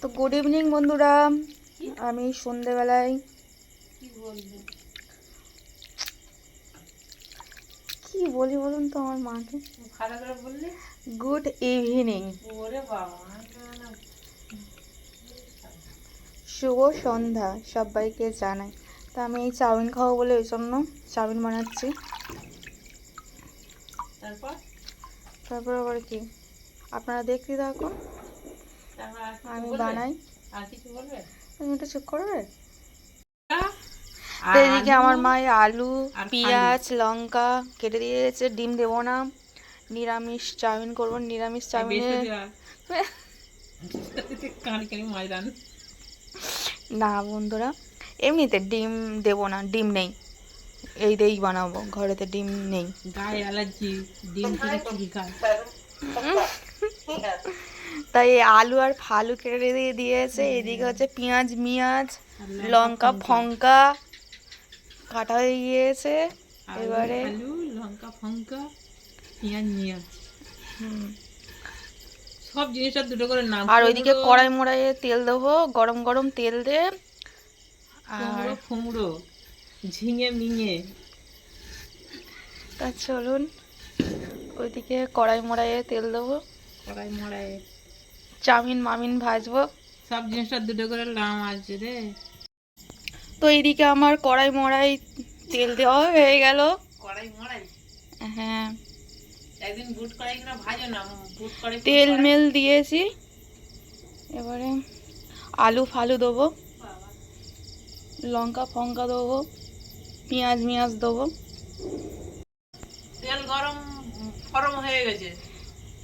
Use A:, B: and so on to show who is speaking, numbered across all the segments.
A: তো good evening বন্ধুরা। আমি সন্ধেবেলায় কি বলি বলুন তো আমার মাকে? গুড ইভিনিং শুভ সন্ধ্যা সবাইকে জানাই। তো আমি এই চাউমিন খাব বলে ওই জন্য চাউমিন বানাচ্ছি।
B: তারপর?
A: তারপর আবার কি? আপনারা দেখতে থাকুন। আমি বানাই।
B: আর কিছু বলবে?
A: তুমি একটু চেক করবে এদিকে আমার মায়ের আলু পেঁয়াজ লঙ্কা কেটে দিয়েছে ডিম দেবো না। নিরামিষ চাউমিন করব নিরামিষ চাউমিনে না বন্ধুরা এমনিতে ডিম দেবো না ডিম নেই। এই দিয়েই বানাবো ঘরেতে ডিম নেই।
B: গায়ে অ্যালার্জি ডিম থেকে চুরি খায়।
A: তাই আলু আর ফালু কেটে দিয়ে দিয়েছে। এদিকে হচ্ছে পেঁয়াজ মিয়াজ লঙ্কা ফঙ্কা কাটা হয়ে গিয়েছে। এবারে
B: আলু লঙ্কা ফঙ্কা পেঁয়াজ
A: হুম।
B: সব জিনিসটা দুটো করে নাম
A: আর ওইদিকে কড়াই মোড়াইয়ে তেল দেবো গরম গরম তেল দিয়ে আর
B: কুমড়ো ফুমড়ো ঝিঙে মিঙে।
A: তা চলুন ওইদিকে কড়াই মোড়াইয়ে তেল দেবো।
B: কড়াই মড়াই
A: চাউমিন মামিন ভাজবো।
B: সব জিনিসটা দুটো করে নাম আসছে রে।
A: তো এইদিকে আমার কড়াই মড়াই তেল দেওয়া হয়ে গেল।
B: কড়াই মড়াই?
A: হ্যাঁ।
B: একদিন বুট কড়াই ভাজো না বুট কড়াই
A: তেল মেল দিয়েছি। এবারে আলু ফালু দেবো। লঙ্কা ফঙ্কা দেবো। পেঁয়াজ মিয়াজ দেবো।
B: তেল গরম গরম হয়ে গেছে।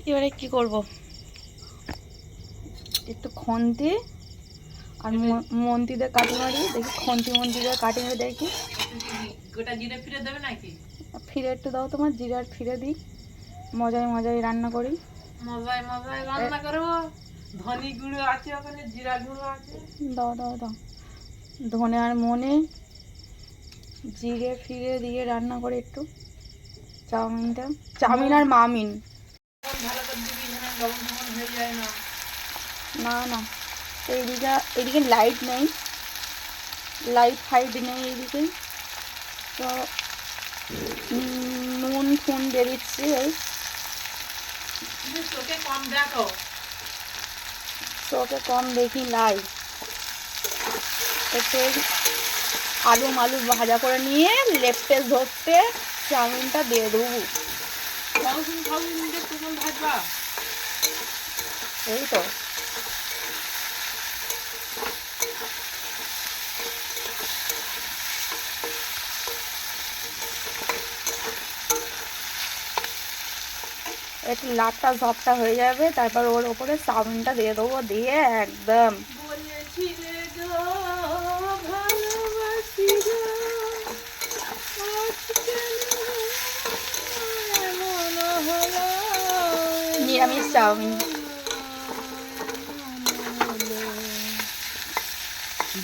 A: এবারে কি করব? একটু খন্তি আর মন্তি দিয়ে কাটি মারি দেখি খন্তি মন্তি দিয়ে কাটি মারি দেখি।
B: গোটা জিরে ফিরে দেবে নাকি?
A: ফিরে একটু দাও তোমার জিরার ফিরে দিই। মজায় মজায় রান্না করি।
B: মজায় মজায় রান্না করব ধনি গুঁড়ো আছে ওখানে জিরা গুঁড়ো আছে।
A: দাও দাও দাও। ধনে আর মনে জিরে ফিরে দিয়ে রান্না করে একটু। চাউমিনটা। চাউমিন আর মামিন।
B: ভালো করে দিবি হয়ে যায় না।
A: না না। তো এইদিকে এদিকে লাইট নেই। লাইট ফাইট নেই এইদিকে তো নুন ফুন এই
B: কিন্তু চোখে কম দেখো।
A: চোখে কম দেখি লাই একটু আলু মালু ভাজা করে নিয়ে লেফটে ধরতে চাউমিনটা দিয়ে দেবো। এই তো। একটু লাটটা ঝপটা হয়ে যাবে তারপর ওর ওপরে চাউমিনটা দিয়ে দেবো দিয়ে একদম? নিরামিষ চাউমিন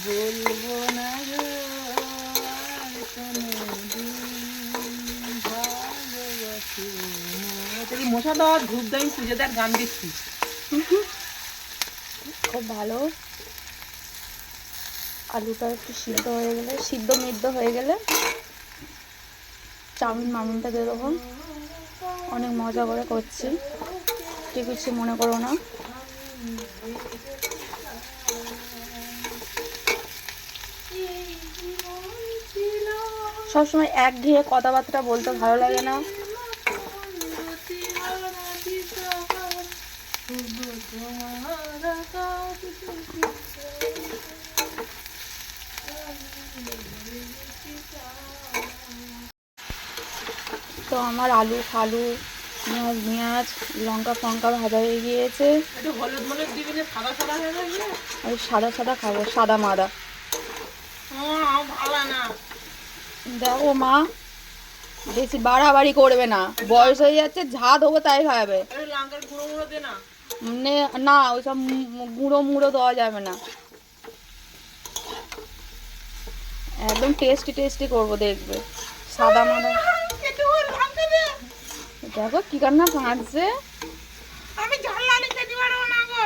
B: বলব না গো আর কোনোদিন ভালোবাসি না। তুই মশা দেওয়া ধূপ দামি পুজো দেওয়ার গান দেখছি
A: খুব ভালো। আলুটা একটু সিদ্ধ হয়ে গেলে, সিদ্ধ মিদ্ধ হয়ে গেলে চাউমিন মামিনটা দিয়ে দেবো। অনেক মজা করে করছি। ঠিক কিছু মনে করো না। সবসময় এক ঘিয়ে কথাবার্তা বলতে ভালো লাগে না। আমার আলু ফালু পেঁয়াজ পেঁয়াজ লঙ্কা ফঙ্কা ভাজা হয়ে গিয়েছে।
B: না সাদা সাদা
A: খাব সাদা মাদা। দেখো মা বেশি বাড়াবাড়ি করবে না। বয়স হয়ে যাচ্ছে ঝা দেবো তাই খাবে।
B: না।
A: ওইসব গুঁড়ো মুড়ো দেওয়া যাবে না। একদম টেস্টি টেস্টি করব দেখবে। সাদা মাদা। দেখো কি কান্না কাঁদছে
B: আমি না খেতে পারব না গো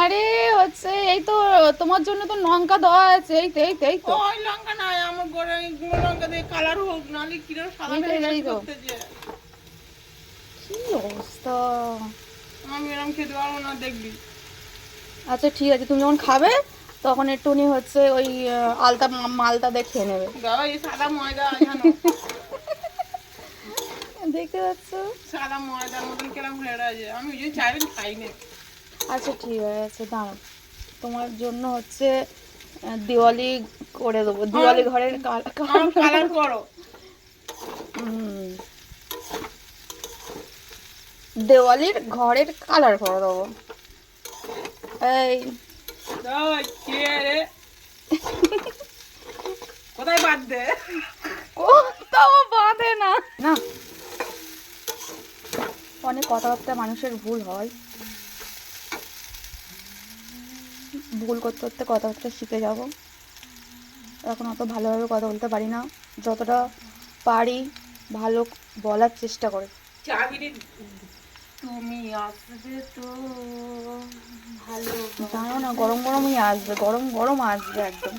A: আরে হচ্ছে এই তো তোমার জন্য তো লঙ্কা দেওয়া আছে এই তো এই তো এই তো।
B: ওই লঙ্কা নাই আমার গোড়া গুঁড়ো লঙ্কা দিয়ে কালার হোক নাহলে কীরকম সাদা
A: এই তো,
B: ভেজে
A: এই তো। কি অবস্থা?
B: আমি এরকম খেতে পারব না দেখবি।
A: আচ্ছা ঠিক আছে তুমি যখন খাবে তখন একটুখানি হচ্ছে ওই আলতা মা- মালটা দিয়ে খেয়ে নেবে।
B: দাও এই সাদা ময়দা
A: দেখতে পাচ্ছ?
B: সাদা ময়দার মতন কিরম হয়ে আছে আমি ওই জন্য চাইবেন খাই না
A: আচ্ছা ঠিক আছে দাঁড়াও। তোমার জন্য হচ্ছে দিওয়ালি করে দেবো। দিওয়ালি ঘরের কাল-
B: কালার করো।
A: দেওয়ালির ঘরের কালার করে দেবো। এই।
B: কোথায় দে
A: কোথাও বাঁধে না। না। অনেক কথাবার্তা মানুষের ভুল হয়। ভুল করতে করতে কথাবার্তা শিখে যাব। এখন অত ভালোভাবে কথা বলতে পারি না। যতটা পারি ভালো বলার চেষ্টা করে।
B: তুমি আসবে তো ভালো
A: জানো না গরম গরমই আসবে গরম গরম আসবে একদম।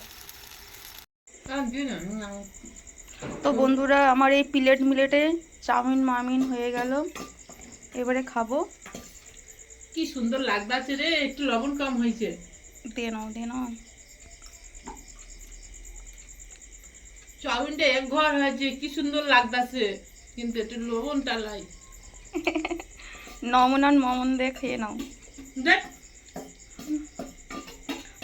A: তো বন্ধুরা আমার এই প্লেট মিলেটে চাউমিন মামিন হয়ে গেল। এবারে খাব।
B: কি সুন্দর লাগতাছে রে একটু লবণ কম হয়েছে।
A: দে নাও দে নাও।
B: চাউমিনটা এক ঘর হয়েছে কি সুন্দর লাগতাছে কিন্তু একটু লবণটা লাই।
A: নমন আর মমন দিয়ে খেয়ে নাও।
B: দেখ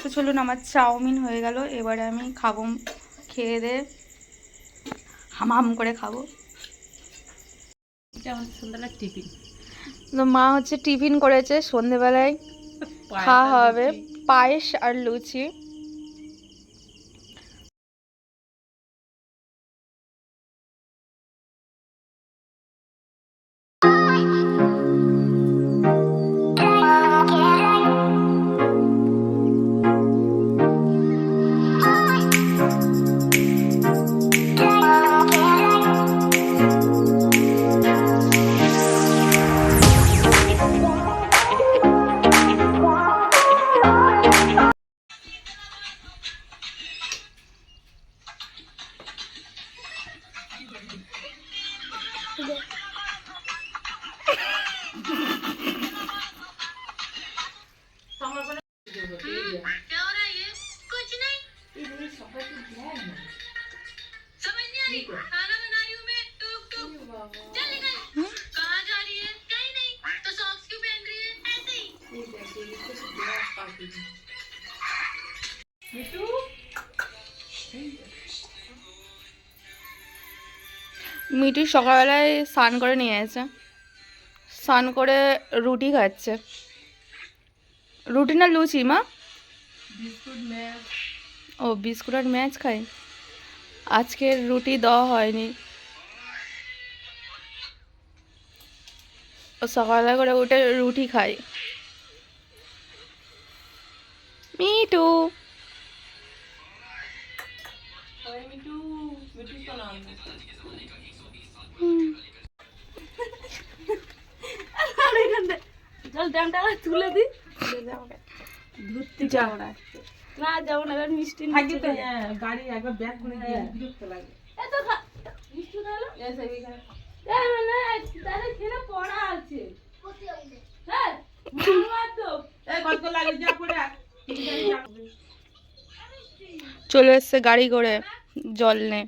A: তো চলুন আমার চাউমিন হয়ে গেল এবারে আমি খাব খেয়ে দে। হাম হাম করে খাব।
B: এটা টিফিন।
A: তো মা হচ্ছে টিফিন করেছে সন্ধেবেলায় খাওয়া হবে পায়েস আর লুচি। মিটি সকালবেলায় স্নান করে নিয়ে এসেছে স্নান করে রুটি খাচ্ছে। রুটি না লুচি মা?
B: বিস্কুট
A: ও বিস্কুট আর ম্যাচ খাই আজকে রুটি দেওয়া হয়নি। ও সকালবেলা করে উঠে রুটি খাই মিটু চল ড্যামটা তুলে দি ধরতে যাব না না যাব না এবার মিষ্টি
B: থাকি তো। হ্যাঁ, গাড়ি একবার ব্যাগ করে দিয়ে বিরক্ত লাগে।
A: মিষ্টি খালো
B: এসে এইখানে।
A: পড়া আছে। হ্যাঁ
B: কত লাগে? যা পড়ে
A: চলে এসছে গাড়ি করে জল নে।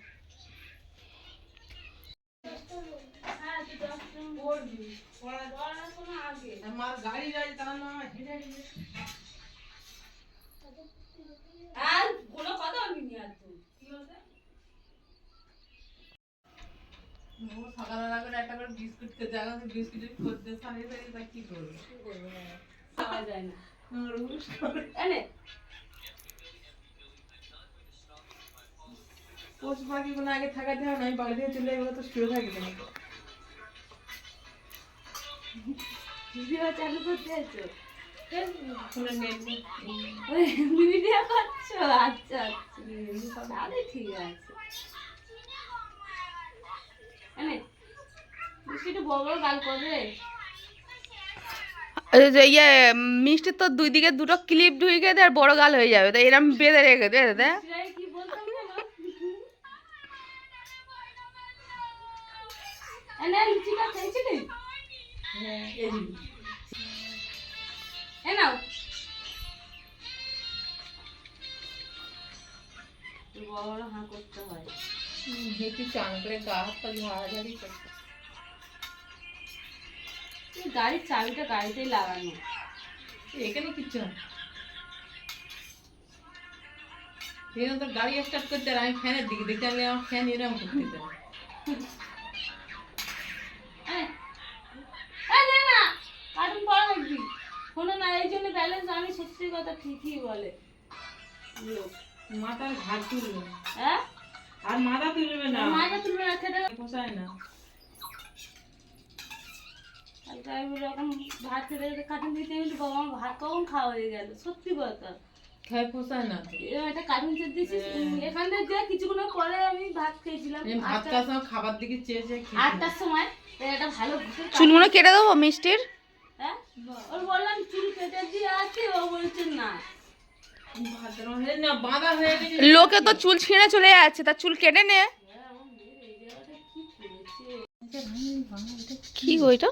B: আমার গাড়ি যায় তার নাম হেঁটে হেঁটে।
A: আর কোনো কথা বলবি নি আর তুই।
B: ও সকালবেলা করে একটা করে বিস্কুট খেতে এখন বিস্কুটের খদ্দের সারিয়ে সারিয়ে তা কি করবে?
A: পাওয়া যায় না।
B: রুশ
A: এনে
B: পশু পাখিগুলো আগে থাকাতে হয় না আমি বাড়ি থেকে চলে এগুলো তো শুয়ে থাকি না।
A: ভিডিও চালু করতে আছো। ভিডিও করছ? আচ্ছা আচ্ছা। ঠিক আছে। ইয়ে মিষ্টির তো দুই দিকে দুটো ক্লিপ ঢুকে দেয় আর বড় গাল হয়ে যাবে। তো এরম বেঁধে রেখে দে দে।
B: কি বলতাম
C: এ নাও বড় বড় হাঁ করতে হয়
B: হেঁটে চান করে গা হাত পা ঝাড়াঝাড়ি করতে
C: এই গাড়ির চাবিটা গাড়িতেই লাগানো
B: এখানে কিচ্ছু না এখানে তো গাড়ি স্টার্ট করতে আর আমি ফ্যানের দিকে দেখতে আমি আমার ফ্যান এরকম করতে
C: ব্যালেন্স আমি সত্যি কথা ঠিকই বলে। লোক
B: মাথার ঘাট তুলবে।
C: হ্যাঁ?
B: আর মাথা তুলবে না।
C: মাটা তুলবে না খেতে
B: পোষায় না।
C: কালকে আমি এরকম ভাত খেতে খেতে কার্টুন দিতে গেলি বাবা আমার ভাত কখন খাওয়া হয়ে গেল? সত্যি কথা।
B: খায় পোষায় না।
C: এরকম একটা কার্টুন সেট দিয়েছিস এখান থেকে কিছুক্ষণ পরে আমি ভাত খেয়েছিলাম।
B: ভাত খাওয়ার সময় খাবার দিকে চেয়ে চেয়ে
C: আটটার সময় একটা ভালো
A: চুলগুলো কেটে দেবো মিষ্টির?
C: হ্যাঁ? ওর বললাম চুল কেটে দিয়ে আছে ও বলছে না।
A: লোকে তো চুল ছিঁড়ে চলে যাচ্ছে তার চুল কেটে নে।
C: কি
A: গো এটা?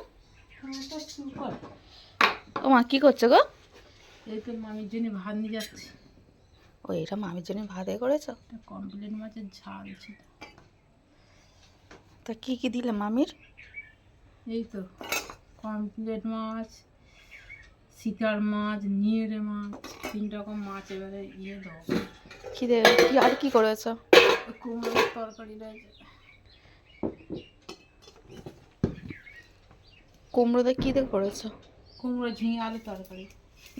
A: ও মা কি করছ গো?
B: মামির জন্য ভাত নিয়ে যাচ্ছি।
A: ও এটা মামির জন্য ভাত এ করেছ?
B: কমপ্লেন মাছের ঝাল ছিল।
A: তা কি কি দিলে মামির?
B: এই তো। কমপ্লেট মাছ শিকার মাছ নিয়েরে মাছ তিন রকম মাছ এবারে ইয়ে দাও।
A: কি আর কি করেছ?
B: কুমড়োর তরকারি রয়েছে
A: কুমড়ো দিয়ে কি দিয়ে করেছ?
B: কুমড়ো ঝিঙে আলু তরকারি।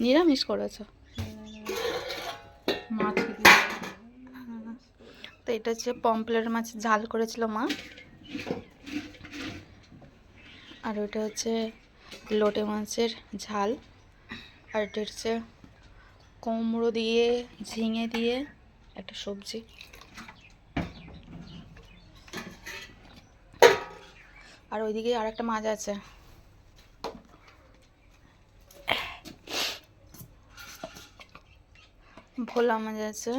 A: নিরামিষ করেছ?
B: মাছ
A: তো এটা হচ্ছে পম্পলেট মাছ ঝাল করেছিল মা? আর ওটা হচ্ছে লোটে মাছের ঝাল। আর এটা হচ্ছে কুমড়ো দিয়ে, ঝিঙে দিয়ে একটা সবজি। আর ওইদিকে আর একটা মাছ আছে। ভোলা মাছ আছে।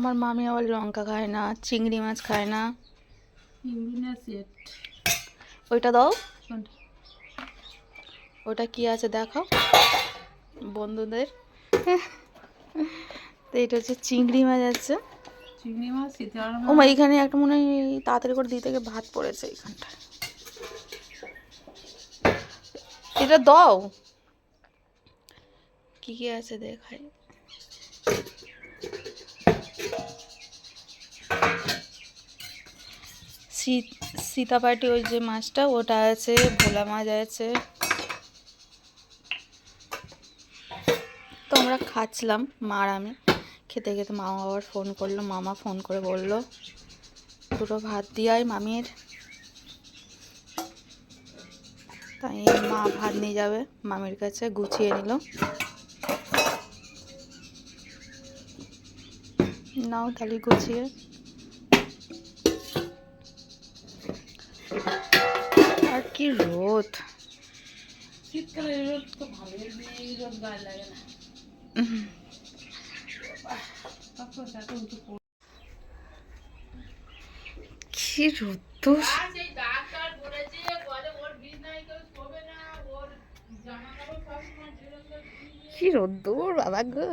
A: আমার মামি আবার লঙ্কা খায় না চিংড়ি মাছ খায় না। ওইটা দাও। ওটা কি আছে দেখাও। বন্ধুদের। তো এটা হচ্ছে চিংড়ি মাছ আছে।
B: চিংড়ি মাছ
A: ও মা এখানে একটা মনে হয় তাড়াতাড়ি করে দিতে থেকে ভাত পড়েছে এখানটা এটা দাও। কি কি আছে দেখাই। সীতাপাটি ওই যে মাছটা, ওটা আছে, ভোলা মাছ আছে। তো আমরা খাচ্ছিলাম মার আমি খেতে খেতে মামা আবার ফোন করল, মামা ফোন করে বলল, দুটো ভাত দিয়াই মামির। তাই মা ভাত নিয়ে যাবে। মামির কাছে গুছিয়ে নিল। নাও তাহলে গুছিয়ে। কি রোদ?
B: শীতকালে রোদ তো ভালোই রোদ গায়ে লাগে না।
A: কি রোদ্দুর? কি রোদ্দুর বাবা গো।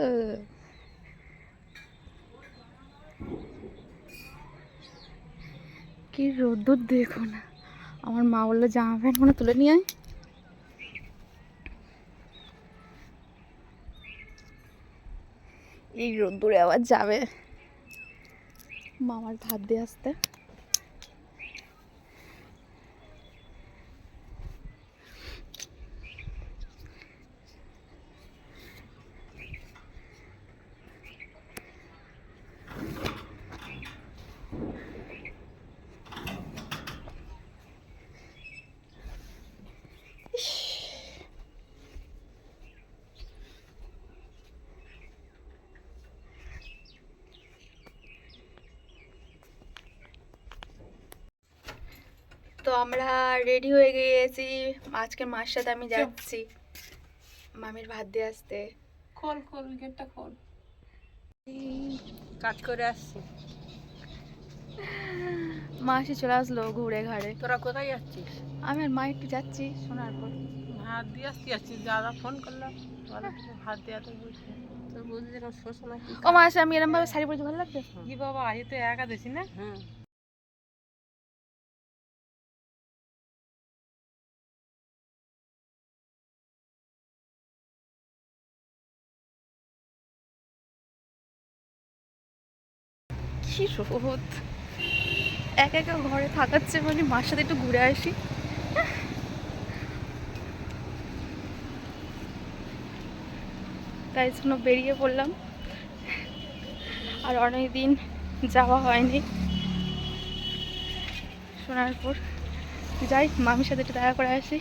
A: কি রোদ্দুর দেখো না। আমার মা বলল জামা প্যান্ট মনে তুলে নিয়ে এই রোদ্দুরে আবার যাবে। মামার ভাত দিয়ে আসতে। আমরা রেডি হয়ে গিয়েছি। আজকে মার সাথে আমি যাচ্ছি। মামির ভাত দিয়ে আসতে।
B: খোল খোল গেটটা খোল। কাজ করে আসছি।
A: মা এসে চলে আসলো ঘুরে ঘাড়ে।
B: তোরা কোথায় যাচ্ছিস?
A: আমি আর মা একটু যাচ্ছি শোনার পর।
B: হাত দিয়ে আসতে যাচ্ছিস দাদা ফোন করলাম। হাত দেওয়াতে বলছে। তোর বুঝলি
A: ও মা আমি এরম ভাবে শাড়ি পরতে ভালো লাগবে
B: কি বাবা আজ তো একাদশী না? হ্যাঁ
A: কি রোদ একা একা ঘরে থাকাচ্ছে মানে মার সাথে একটু ঘুরে আসি। তাই জন্য বেরিয়ে পড়লাম। আর অনেক দিন যাওয়া হয়নি। শোনার পর যাই, মামির সাথে একটু দেখা করে আসি।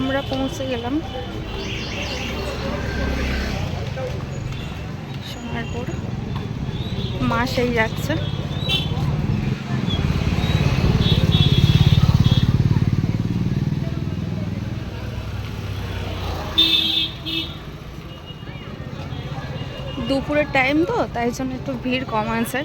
A: আমরা পৌঁছে গেলাম। সোনারপুর। মা সেই যাচ্ছে। দুপুরের টাইম তো, তাই জন্য একটু ভিড় কম আছে।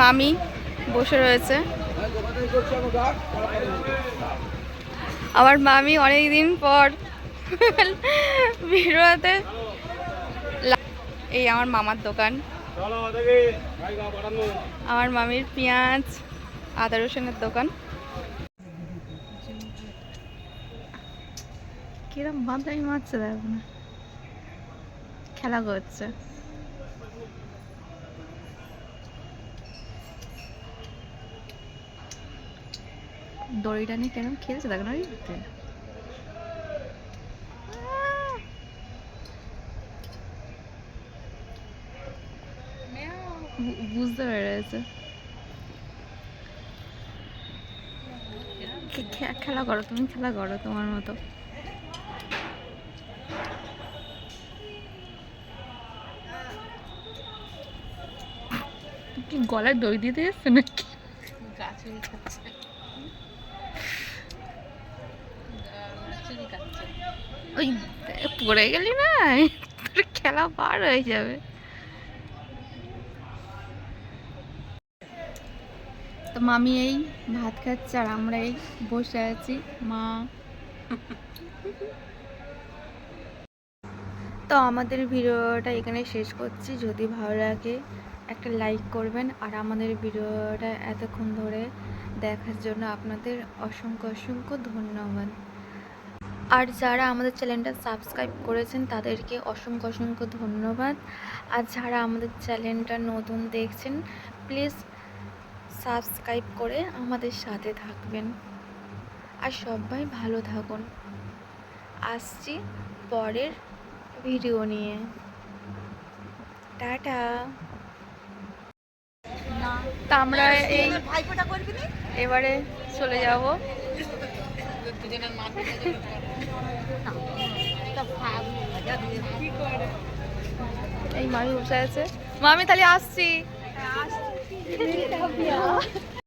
A: মামি বসে রয়েছে। আমার মামি অনেক দিন পর লা- এই আমার মামার দোকান। আমার মামির পেঁয়াজ, আদা রসুনের দোকান। কিরম বাদামি মারছে দেখো না খেলা করছে। দড়িটা নিয়ে কেন খেলছে? দেখো না বুঝতে পেরেছে খেলা করো, তুমি খেলা করো তোমার মতো। কি গলায় দই দিতে এসছে নাকি?
B: গাছে
A: ওই পড়ে গেলি না? তোর খেলা পার হয়ে যাবে। তো মামি এই ভাত খাচ্ছে আর আমরা এই বসে আছি মা। তো আমাদের ভিডিওটা এখানে শেষ করছি। যদি ভালো লাগে একটা লাইক করবেন। আর আমাদের ভিডিওটা এতক্ষণ ধরে দেখার জন্য আপনাদের অসংখ্য অসংখ্য ধন্যবাদ। আর যারা আমাদের চ্যানেলটা সাবস্ক্রাইব করেছেন তাদেরকে অসংখ্য অসংখ্য ধন্যবাদ। আর যারা আমাদের চ্যানেলটা নতুন দেখছেন প্লিজ সাবস্ক্রাইব করে আমাদের সাথে থাকবেন। আর সবাই ভালো থাকুন। আসছি পরের ভিডিও নিয়ে। টাটা। তা আমরা এই এবারে চলে যাব। এই মামি বসে আছে। মামি তাহলে আসছি।